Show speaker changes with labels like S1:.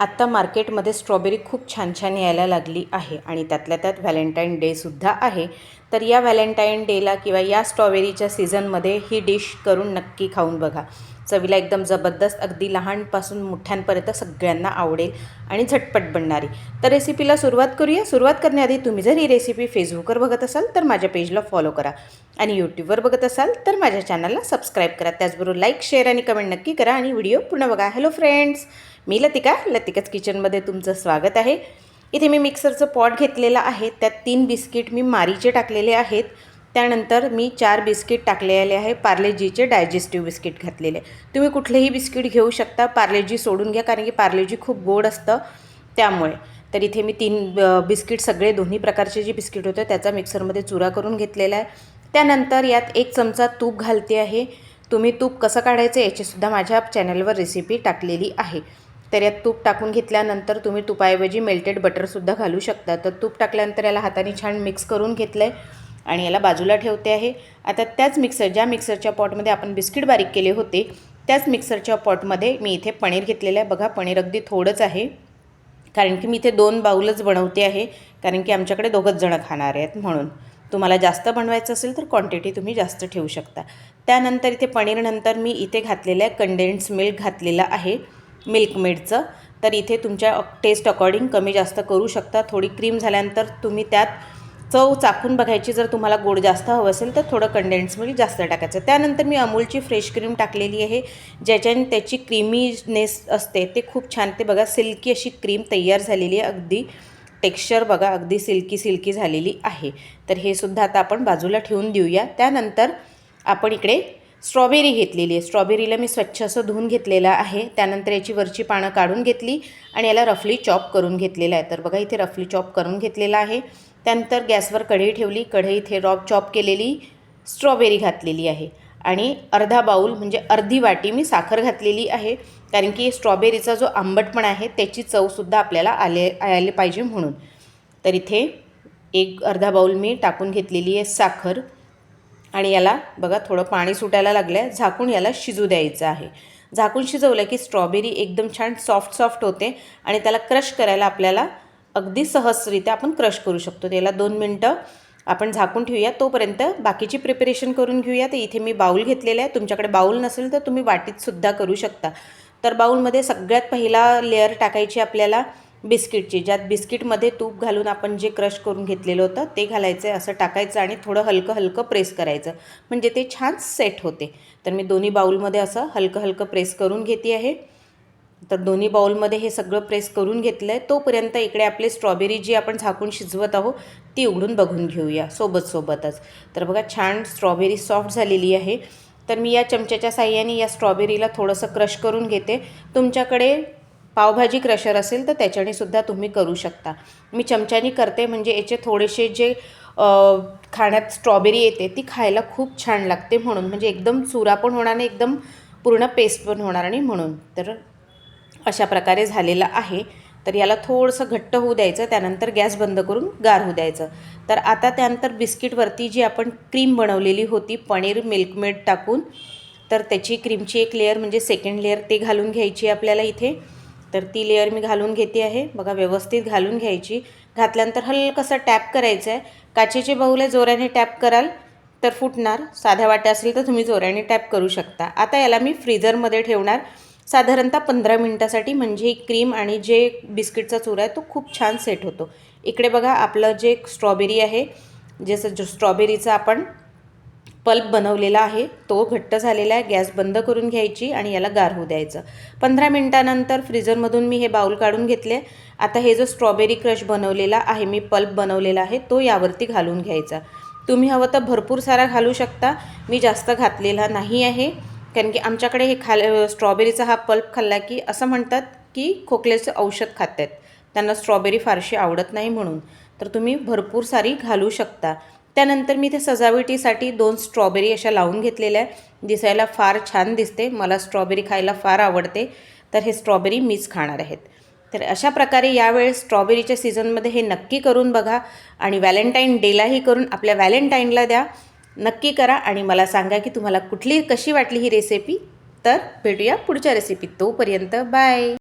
S1: आत्ता मार्केटमध्ये स्ट्रॉबेरी खूप छान छान यायला लागली आहे आणि त्यातल्या त्यात व्हॅलेंटाईन डेसुद्धा आहे. तर या व्हॅलेंटाईन डेला किंवा या स्ट्रॉबेरीच्या सीझनमध्ये ही डिश करून नक्की खाऊन बघा. चवीला एकदम जबरदस्त अगदी लहानपासून मोठ्यांपर्यंत सगळ्यांना आवडेल आणि झटपट बनणारी. तर रेसिपीला सुरुवात करूया. सुरुवात करण्याआधी तुम्ही जर ही रेसिपी फेसबुकवर बघत असाल तर माझ्या पेजला फॉलो करा आणि यूट्यूबवर बघत असाल तर माझ्या चॅनलला सबस्क्राईब करा. त्याचबरोबर लाईक शेअर आणि कमेंट नक्की करा आणि व्हिडिओ पूर्ण बघा. हॅलो फ्रेंड्स मी लतिका. लतिकाच किचनमध्ये तुमचं स्वागत आहे. इथे मी मिक्सरचं पॉट घेतलेलं आहे. त्यात तीन बिस्किट मी मारीचे टाकलेले आहेत. त्यानंतर मी चार बिस्किट टाकलेले आहे. पार्लेजीचे डायजेस्टिव्ह बिस्किट घातलेले. तुम्ही कुठलेही बिस्किट घेऊ शकता. पार्लेजी सोडून घ्या कारण की पार्लेजी खूप गोड असतं. त्यामुळे. तर इथे मी तीन बिस्किट सगळे दोन्ही प्रकारचे जे बिस्किट होते त्याचा मिक्सरमध्ये चुरा करून घेतलेला आहे. त्यानंतर यात एक चमचा तूप घालते आहे. तुम्ही तूप कसं काढायचं याचीसुद्धा माझ्या चॅनलवर रेसिपी टाकलेली आहे. तर यात तूप टाकून घेतल्यानंतर तुम्ही तुपाऐवजी मेल्टेड बटरसुद्धा घालू शकता. तर तूप टाकल्यानंतर याला हाताने छान मिक्स करून घेतलं आहे आणि याला बाजूला ठेवते आहे. आता त्याच मिक्सर ज्या मिक्सरच्या पॉटमध्ये आपण बिस्किट बारीक केले होते त्याच मिक्सरच्या पॉटमध्ये मी इथे पनीर घेतलेलं आहे. बघा पनीर अगदी थोडंच आहे. कारण की मी इथे दोन बाऊलच बनवते आहे. कारण की आमच्याकडे दोघंच जणं खाणार आहेत म्हणून. तुम्हाला जास्त बनवायचं असेल तर क्वांटिटी तुम्ही जास्त ठेवू शकता. त्यानंतर इथे पनीरनंतर मी इथे घातलेलं आहे कंडेन्स मिल्क घातलेलं आहे. मिल्कमेडचं तर इथे तुमच्या टेस्ट अकॉर्डिंग कमी जास्त करू शकता. थोडी क्रीम झाल्यानंतर तुम्ही त्यात चव चाखून बघायची जर तुम्हाला गोड जास्त हवं असेल तर थोडं कंडेन्स मिल्क जास्त टाकायचं. त्यानंतर मी अमूलची फ्रेश क्रीम टाकलेली आहे ज्याच्याने त्याची क्रीमीनेस असते. ते खूप छान ते बघा सिल्की अशी क्रीम तयार झालेली आहे. अगदी टेक्स्चर बघा अगदी सिल्की सिल्की झालेली आहे. तर हे सुद्धा आता आपण बाजूला ठेवून देऊया. त्यानंतर आपण इकडे स्ट्रॉबेरी घेतलेली आहे. स्ट्रॉबेरीला मी स्वच्छ असं धुवून घेतलेलं आहे. त्यानंतर याची वरची पानं काढून घेतली आणि याला रफली चॉप करून घेतलेलं आहे. तर बघा इथे रफली चॉप करून घेतलेला आहे. त्यानंतर गॅसवर कढई ठेवली. कढई इथे रॉब चॉप केलेली स्ट्रॉबेरी घातलेली आहे. आणि अर्धा बाऊल म्हणजे अर्धी वाटी मी साखर घातलेली आहे. कारण की स्ट्रॉबेरीचा जो आंबटपणा आहे त्याची चवसुद्धा आपल्याला आले आले पाहिजे म्हणून. तर इथे एक अर्धा बाऊल मी टाकून घेतलेली आहे साखर. आणि याला बघा थोडं पाणी सुटायला लागलं आहे झाकून याला शिजू द्यायचं आहे. झाकून शिजवलं की स्ट्रॉबेरी एकदम छान सॉफ्ट सॉफ्ट होते आणि त्याला क्रश करायला आपल्याला अगदी सहजरित्या आपण क्रश करू शकतो. त्याला दोन मिनटं आपण झाकून ठेवूया. तोपर्यंत बाकीची प्रिपरेशन करून घेऊया. तर इथे मी बाऊल घेतलेला आहे. तुमच्याकडे बाऊल नसेल तर तुम्ही वाटीतसुद्धा करू शकता. तर बाऊलमध्ये सगळ्यात पहिला लेअर टाकायची आपल्याला बिस्किटची ज्यात बिस्किटमध्ये तूप घालून आपण जे क्रश करून घेतलेलं होतं ते घालायचं आहे असं टाकायचं आणि थोडं हलकं हलकं प्रेस करायचं. म्हणजे ते छान सेट होते. तर मी दोन्ही बाऊलमध्ये असं हलकं हलकं प्रेस करून घेते आहे. तर दोन्ही बाऊलमध्ये हे सगळं प्रेस करून घेतलं आहे तोपर्यंत इकडे आपली स्ट्रॉबेरी जी आपण झाकून शिजवत आहोत ती उघडून बघून घेऊया सोबत सोबतच तर बघा छान स्ट्रॉबेरी सॉफ्ट झालेली आहे. तर मी या चमच्याच्या साह्याने या स्ट्रॉबेरीला थोडंसं क्रश करून घेते. तुमच्याकडे पावभाजी क्रशर असेल तर त्याच्याने सुद्धा तुम्ही करू शकता. मी चमच्यानी करते म्हणजे याचे थोडेसे जे खाण्यात स्ट्रॉबेरी येते ती खायला खूप छान लागते म्हणून. म्हणजे एकदम चुरा पण होणार नाही एकदम पूर्ण पेस्ट पण होणार नाही म्हणून. तर अशा प्रकारे झालेलं आहे. तर याला थोडंसं घट्ट होऊ द्यायचं त्यानंतर गॅस बंद करून गार होऊ द्यायचं. तर आता त्यानंतर बिस्किटवरती जी आपण क्रीम बनवलेली होती पनीर मिल्कमेड टाकून तर त्याची क्रीमची एक लेअर म्हणजे सेकंड लेअर ते घालून घ्यायची आपल्याला इथे. तर ती लेअर मी घालून घेते आहे. बघा व्यवस्थित घालून घ्यायची. घातल्यानंतर हलकंसं टॅप करायचं आहे. काचेचे बाहुले जोराने टॅप कराल तर फुटणार. साध्या वाट्या असेल तर तुम्ही जोराने टॅप करू शकता. आता याला मी फ्रीझरमध्ये ठेवणार. साधारणतः पंधरा मिनटासाठी. म्हणजे क्रीम आणि जे बिस्किटचा चूर आहे तो खूप छान सेट होतो. इकडे बघा आपलं जे स्ट्रॉबेरी आहे जसं जो स्ट्रॉबेरीचा आपण पल्प बनवलेला आहे तो घट्ट झालेला आहे गॅस बंद करून घ्यायची आणि याला गार होऊ द्यायचं. पंधरा मिनटानंतर फ्रीजरमधून मी हे बाऊल काढून घेतले. आता हे जो स्ट्रॉबेरी क्रश बनवलेला आहे मी पल्प बनवलेला आहे तो यावरती घालून घ्यायचा. तुम्ही हवं तर भरपूर सारा घालू शकता. मी जास्त घातलेला नाही आहे कारण की आमच्याकडे हे खाल स्ट्रॉबेरीचा हा पल्प खाल्ला की असं म्हणतात की खोकल्याचं औषध खात आहेत त्यांना स्ट्रॉबेरी फारशी आवडत नाही म्हणून. तर तुम्ही भरपूर सारी घालू शकता. त्यानंतर मी इथे सजावटीसाठी दोन स्ट्रॉबेरी अशा लावून घेतलेल्या आहे दिसायला फार छान दिसते. मला स्ट्रॉबेरी खायला फार आवडते. तर हे स्ट्रॉबेरी मीच खाणार आहेत. तर अशा प्रकारे यावेळेस स्ट्रॉबेरीच्या सीझनमध्ये हे नक्की करून बघा आणि व्हॅलेंटाईन डेलाही करून आपल्या व्हॅलेंटाईनला द्या. नक्की करा आणि मला सांगा की तुम्हाला कुठली कशी वाटली ही रेसिपी. तर भेटूया पुढच्या रेसिपीत. तोपर्यंत बाय.